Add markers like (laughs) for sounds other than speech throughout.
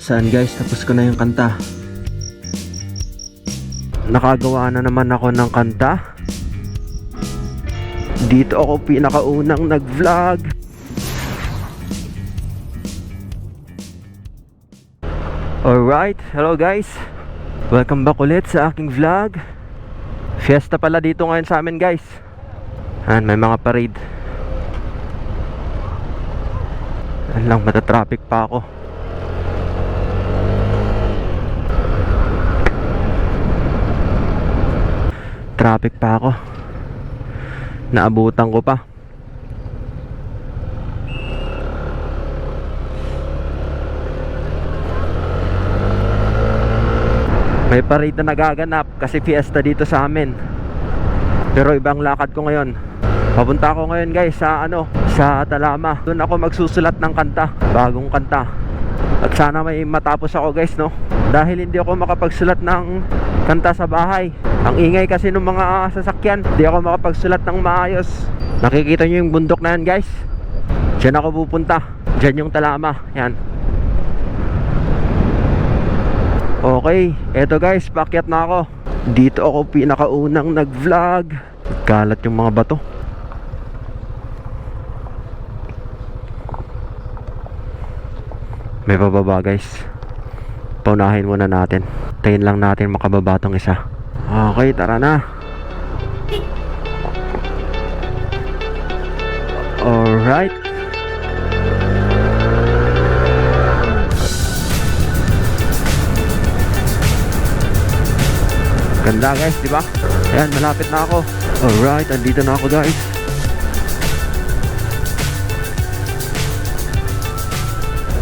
Saan guys, tapos ko na yung kanta. Nakagawa na naman ako ng kanta. Dito ako pinakaunang nag-vlog. Alright, hello guys. Welcome back ulit sa aking vlog. Fiesta pala dito ngayon sa amin guys. Ayan, may mga parade. Ayan lang, matatraffic pa ako. Traffic pa ako. Naabutan ko pa. May parade na nagaganap kasi fiesta dito sa amin. Pero ibang lakad ko ngayon. Papunta ako ngayon guys sa ano, sa Talama. Doon ako magsusulat ng kanta, bagong kanta. At sana may matapos ako guys no. Dahil hindi ako makapagsulat ng kanta sa bahay. Ang ingay kasi ng mga sasakyan, hindi ako makapagsulat ng maayos. Nakikita nyo yung bundok na yan guys. Diyan ako pupunta. Diyan yung Talama. Yan. Okay, eto guys, pakyat na ako. Dito ako pinakaunang nag-vlog. Kalat yung mga bato. May pababa guys. Paunahin muna natin. Tayin lang natin makababa tong isa. Okay, tara na. Alright. Ganda guys, di ba? Ayan, malapit na ako. Alright, andito na ako guys.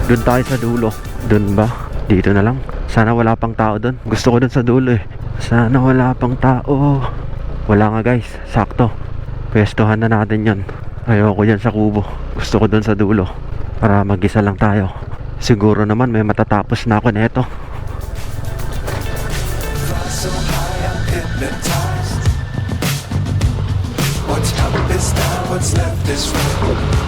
Doon tayo sa dulo. Doon ba? Dito na lang. Sana wala pang tao doon. Gusto ko doon sa dulo eh. Sana wala pang tao. Wala nga guys. Sakto. Pwestohan na natin yon. Ayoko yan sa kubo. Gusto ko doon sa dulo. Para mag-isa lang tayo. Siguro naman may matatapos na ako neto. what's left is right.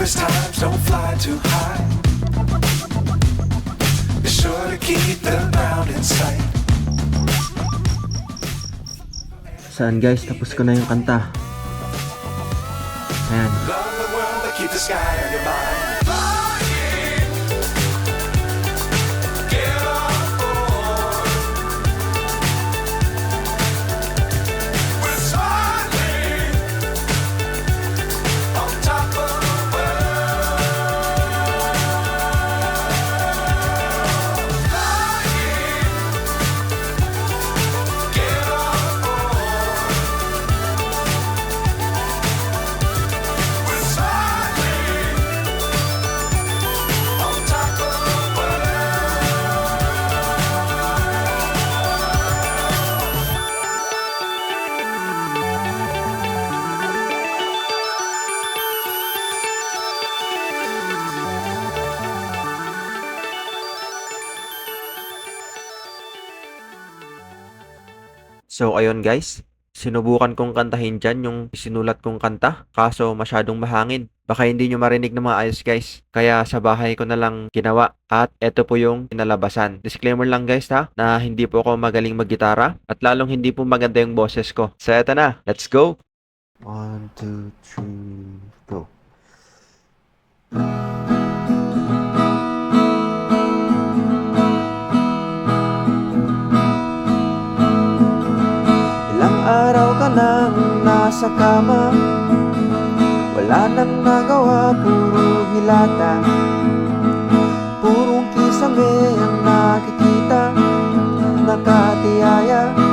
Dangerous times don't fly too high. Be sure to keep the ground in sight. Guys? Tapos ko na yung kanta. Ayan. Love the world, but keep the sky on your mind. So ayun guys, sinubukan kong kantahin dyan yung sinulat kong kanta kaso masyadong mahangin. Baka hindi nyo marinig na maayos guys. Kaya sa bahay ko na lang ginawa at eto po yung pinalabasan. Disclaimer lang guys ha, na hindi po ako magaling maggitara at lalong hindi po maganda yung boses ko. So eto na, let's go! 1, 2, 3, go! Nang nasa kama. Wala nang nagawa, puro hilata. Purong kisame ang nakikita Nakatiyaya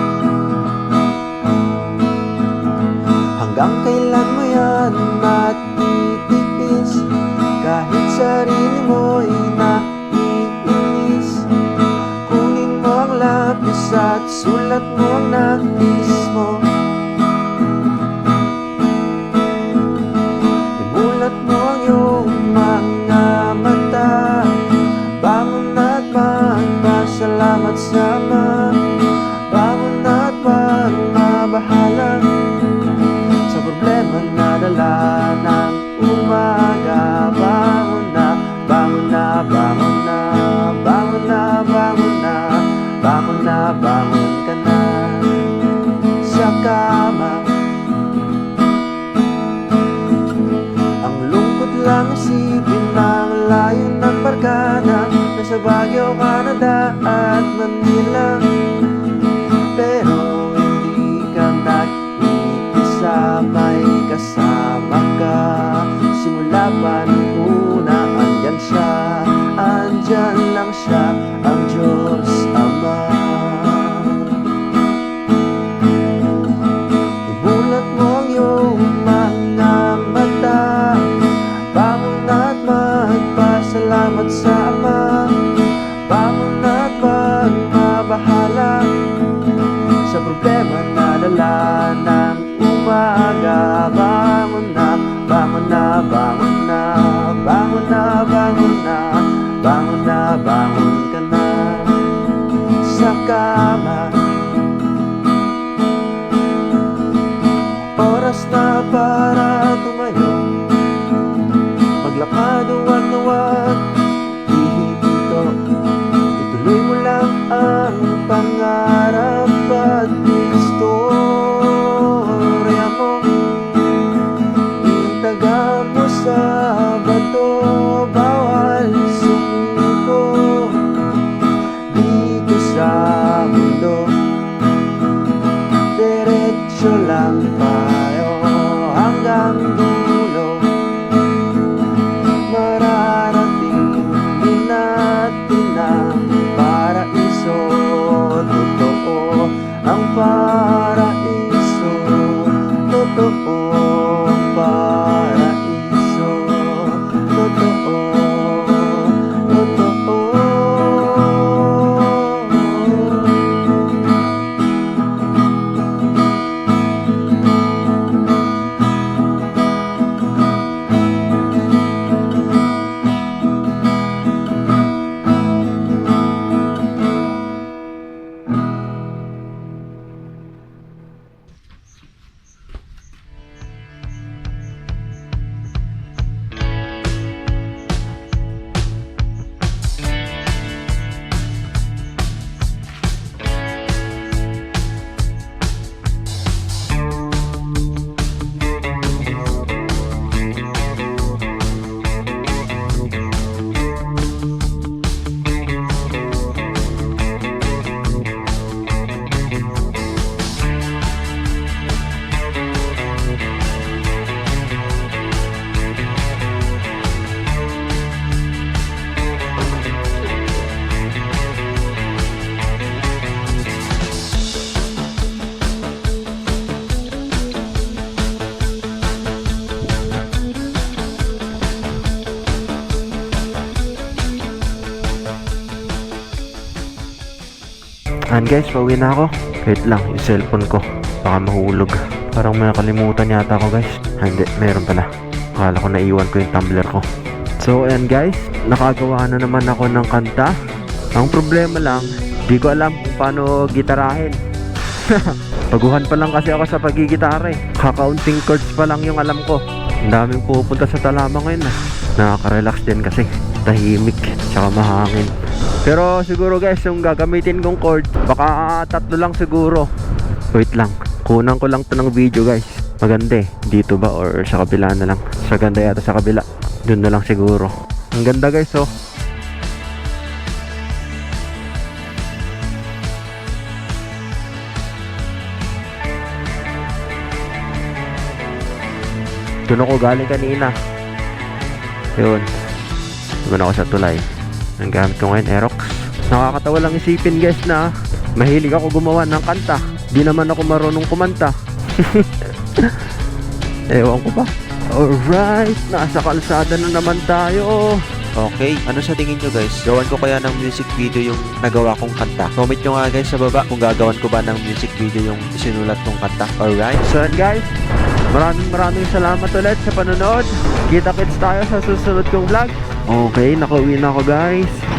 magpasalamat sa Ama Bangon at magmabahala Sa problema na dala ng umaga. Bangon na, bangon na, bangon na Bangon na, bangon na Bangon na, bangon ka na. Sa kama Nasa Baguio, Canada at Manila. Pero hindi ka nag-iisa May kasama ka. Simula pa nung Oras na para And guys, pauwi na ako. Wait lang, yung cellphone ko. Baka mahulog. Parang may nakalimutan yata ako guys. Ah, hindi, meron pala. Akala ko naiwan ko yung tumbler ko. So, ayan guys. Nakagawa na naman ako ng kanta. Ang problema lang, di ko alam kung paano gitarahin. (laughs) Paguhan pa lang kasi ako sa pagigitara eh. Kakaunting chords pa lang yung alam ko. Ang daming pupunta sa talama ngayon ah. Nakaka-relax din kasi. Tahimik, tsaka mahangin. Pero siguro guys, yung gagamitin kong chord, baka tatlo lang siguro. Wait lang, kunan ko lang to ng video guys. Maganda eh, dito ba or sa kabila na lang. Sa ganda yata sa kabila. Doon na lang siguro. Ang ganda guys oh. Doon ako galing kanina. Yun. Doon ako sa tulay. Ang gamit ko ngayon, Aerox. Nakakatawa lang isipin guys na mahilig ako gumawa ng kanta. Di naman ako marunong kumanta. (laughs) Ewan ko ba. Alright, nasa kalsada na naman tayo. Okay, ano sa tingin nyo guys? Gawan ko kaya ng music video yung nagawa kong kanta? Comment nyo nga guys sa baba kung gagawan ko ba ng music video yung isinulat kong kanta. Alright? So yan guys, maraming maraming salamat ulit sa panonood. Kita-kits tayo sa susunod kong vlog. Okay, nakauwi na ako guys.